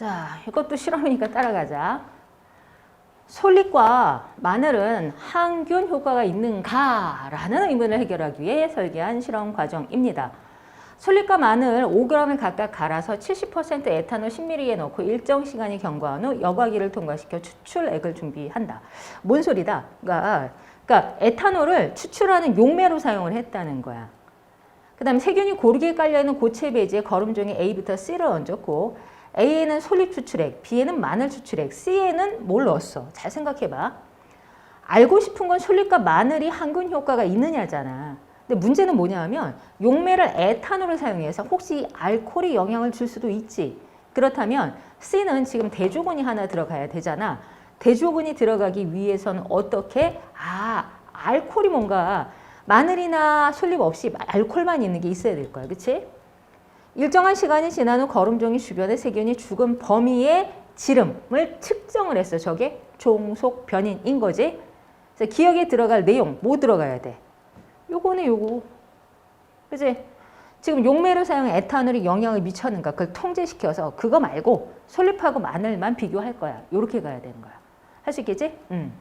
자, 이것도 실험이니까 따라가자. 솔잎과 마늘은 항균 효과가 있는가라는 의문을 해결하기 위해 설계한 실험 과정입니다. 솔잎과 마늘 5g을 각각 갈아서 70% 에탄올 10ml에 넣고 일정 시간이 경과한 후 여과기를 통과시켜 추출액을 준비한다. 뭔 소리다? 그러니까, 그러니까 에탄올을 추출하는 용매로 사용을 했다는 거야. 그 다음에 세균이 고르게 깔려있는 고체 배지에 거름종이 A부터 C를 얹었고 A에는 솔잎 추출액, B에는 마늘 추출액, C에는 뭘 넣었어? 잘 생각해봐. 알고 싶은 건 솔잎과 마늘이 항균 효과가 있느냐잖아. 근데 문제는 뭐냐면 용매를 에탄올을 사용해서 혹시 알코올이 영향을 줄 수도 있지. 그렇다면 C는 지금 대조군이 하나 들어가야 되잖아. 대조군이 들어가기 위해서는 어떻게? 아, 알코올이 뭔가 마늘이나 솔잎 없이 알코올만 있는 게 있어야 될 거야. 그치? 일정한 시간이 지난 후 거름종이 주변의 세균이 죽은 범위의 지름을 측정을 했어. 저게 종속 변인인 거지. 그래서 기억에 들어갈 내용 뭐 들어가야 돼? 요거네 요거. 그지? 지금 용매를 사용한 에탄올이 영향을 미쳤는가 그걸 통제시켜서 그거 말고 솔잎하고 마늘만 비교할 거야. 요렇게 가야 되는 거야. 할 수 있겠지? 응.